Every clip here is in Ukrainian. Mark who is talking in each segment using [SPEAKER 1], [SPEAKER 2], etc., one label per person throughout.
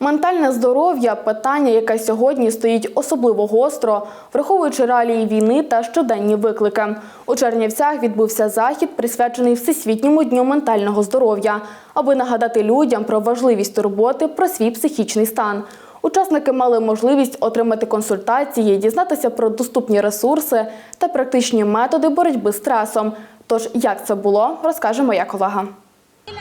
[SPEAKER 1] Ментальне здоров'я питання, яке сьогодні стоїть особливо гостро, враховуючи реалії війни та щоденні виклики. У Чернівцях відбувся захід, присвячений Всесвітньому дню ментального здоров'я, аби нагадати людям про важливість турботи про свій психічний стан. Учасники мали можливість отримати консультації, дізнатися про доступні ресурси та практичні методи боротьби з стресом. Тож, як це було, розкаже моя колега.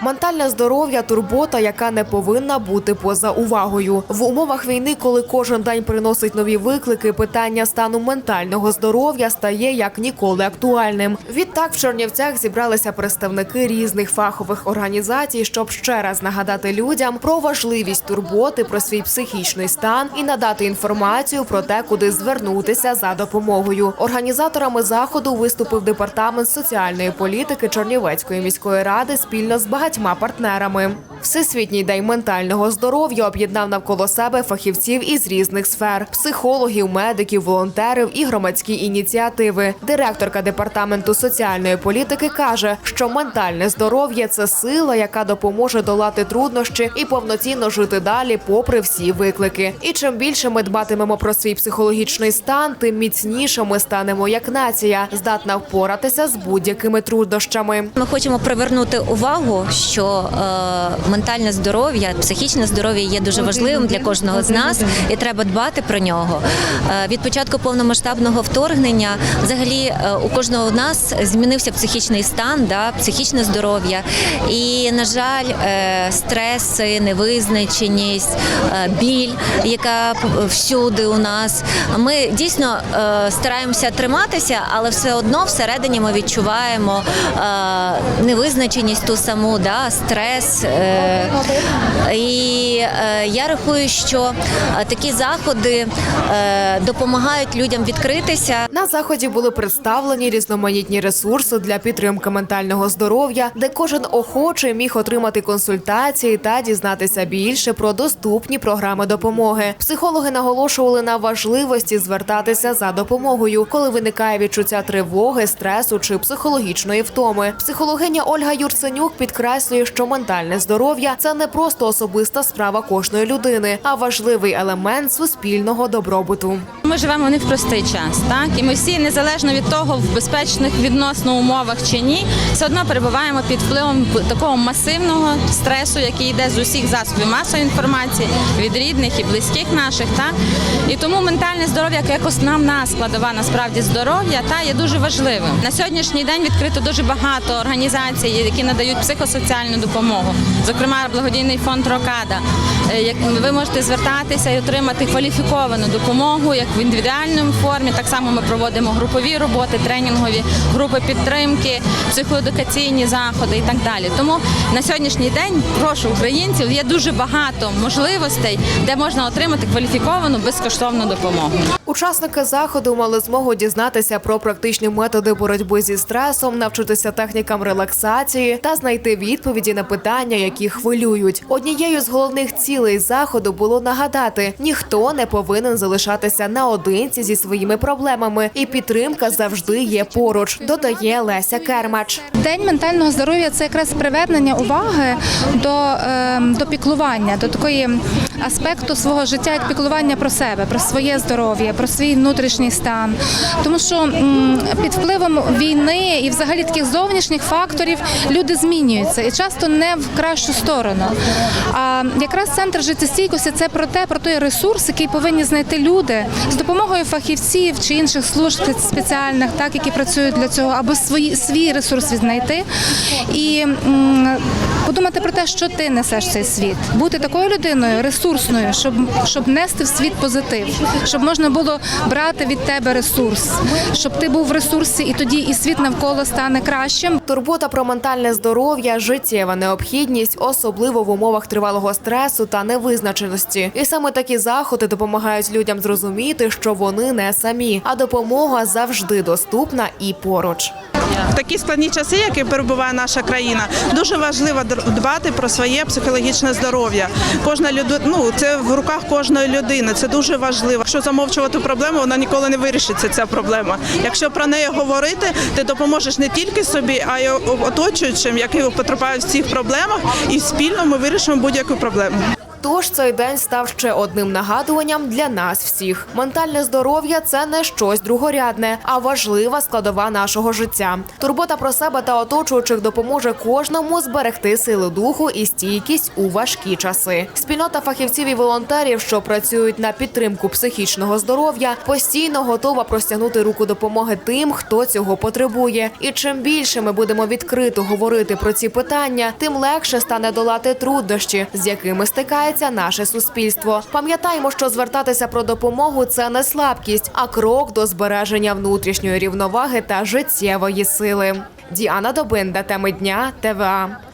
[SPEAKER 2] Ментальне здоров'я турбота, яка не повинна бути поза увагою. В умовах війни, коли кожен день приносить нові виклики, питання стану ментального здоров'я стає як ніколи актуальним. Відтак в Чернівцях зібралися представники різних фахових організацій, щоб ще раз нагадати людям про важливість турботи про свій психічний стан і надати інформацію про те, куди звернутися за допомогою. Організаторами заходу виступив департамент соціальної політики Чернівецької міської ради спільно з багатьма партнерами. Всесвітній день ментального здоров'я об'єднав навколо себе фахівців із різних сфер: психологів, медиків, волонтерів і громадські ініціативи. Директорка департаменту соціальної політики каже, що ментальне здоров'я це сила, яка допоможе долати труднощі і повноцінно жити далі, попри всі виклики. І чим більше ми дбатимемо про свій психологічний стан, тим міцніше ми станемо як нація, здатна впоратися з будь-якими труднощами.
[SPEAKER 3] Ми хочемо привернути увагу, що е, ментальне здоров'я, психічне здоров'я є дуже важливим для кожного з нас, і треба дбати про нього. Е, від початку повномасштабного вторгнення, взагалі, е, у кожного з нас змінився психічний стан, да, психічне здоров'я. І, на жаль, е, стреси, невизначеність, е, біль, яка всюди у нас. Ми дійсно е, стараємося триматися, але все одно всередині ми відчуваємо е, невизначеність ту саму, да, стрес. Е, і я рахую, що е, такі заходи е, допомагають людям відкритися.
[SPEAKER 2] На заході були представлені різноманітні ресурси для підтримки ментального здоров'я, де кожен охочий міг отримати консультації та дізнатися більше про доступні програми допомоги. Психологи наголошували на важливості звертатися за допомогою, коли виникає відчуття тривоги, стресу чи психологічної втоми. Психологиня Ольга Юрценюк підкреслює, що ментальне здоров'я це не просто особиста справа кожної людини, а важливий елемент суспільного добробуту.
[SPEAKER 4] Ми живемо не в простий час, так і ми всі, незалежно від того, в безпечних відносно умовах чи ні, все одно перебуваємо під впливом такого масивного стресу, який йде з усіх засобів масової інформації, від рідних і близьких наших. Так? І тому ментальне здоров'я як основна складова насправді здоров'я та є дуже важливим. На сьогоднішній день відкрито дуже багато організацій, які надають психосоціальну допомогу, зокрема благодійний фонд Рокада. Е, ви можете звертатися і отримати кваліфіковану допомогу в індивідуальному формі. Так само ми проводимо групові роботи, тренінгові групи підтримки, психоедукаційні заходи і так далі. Тому на сьогоднішній день прошу українців є дуже багато можливостей, де можна отримати кваліфіковану безкоштовну допомогу.
[SPEAKER 2] Учасники заходу мали змогу дізнатися про практичні методи боротьби зі стресом, навчитися технікам релаксації та знайти відповіді на питання, які хвилюють. Однією з головних цілей заходу було нагадати: ніхто не повинен залишатися наодинці зі своїми проблемами, і підтримка завжди є поруч. Додає Леся Кермач.
[SPEAKER 5] День ментального здоров'я це якраз привернення уваги до, е, до піклування, до такої аспекту свого життя, як піклування про себе, про своє здоров'я, про свій внутрішній стан. Тому що під впливом війни і взагалі таких зовнішніх факторів люди змінюються і часто не в кращу сторону. А якраз центр життєстійкості це про те, про той ресурс, який повинні знайти люди допомогою фахівців чи інших служб спеціальних, так які працюють для цього, або свої свій ресурс відзнайти і подумати про те, що ти несеш в цей світ, бути такою людиною ресурсною, щоб щоб нести в світ позитив, щоб можна було брати від тебе ресурс, щоб ти був в ресурсі, і тоді і світ навколо стане кращим.
[SPEAKER 2] Турбота про ментальне здоров'я життєва необхідність, особливо в умовах тривалого стресу та невизначеності. І саме такі заходи допомагають людям зрозуміти, що вони не самі, а допомога завжди доступна і поруч.
[SPEAKER 6] В такі складні часи, які перебуває наша країна, дуже важливо дбати про своє психологічне здоров'я. Кожна людина, ну це в руках кожної людини. Це дуже важливо. Якщо замовчувати проблему, вона ніколи не вирішиться. Ця проблема. Якщо про неї говорити, ти допоможеш не тільки собі, а й оточуючим, які потрапляють в цих проблемах, і спільно ми вирішимо будь-яку проблему.
[SPEAKER 2] Тож цей день став ще одним нагадуванням для нас всіх. Ментальне здоров'я це не щось другорядне, а важлива складова нашого життя. Турбота про себе та оточуючих допоможе кожному зберегти сили духу і стійкість у важкі часи. Спільнота фахівців і волонтерів, що працюють на підтримку психічного здоров'я, постійно готова простягнути руку допомоги тим, хто цього потребує. І чим більше ми будемо відкрито говорити про ці питання, тим легше стане долати труднощі, з якими стикається наше суспільство. Пам'ятаємо, що звертатися про допомогу це не слабкість, а крок до збереження внутрішньої рівноваги та життєвої сили. Діана Добинда, теми дня, ТВА.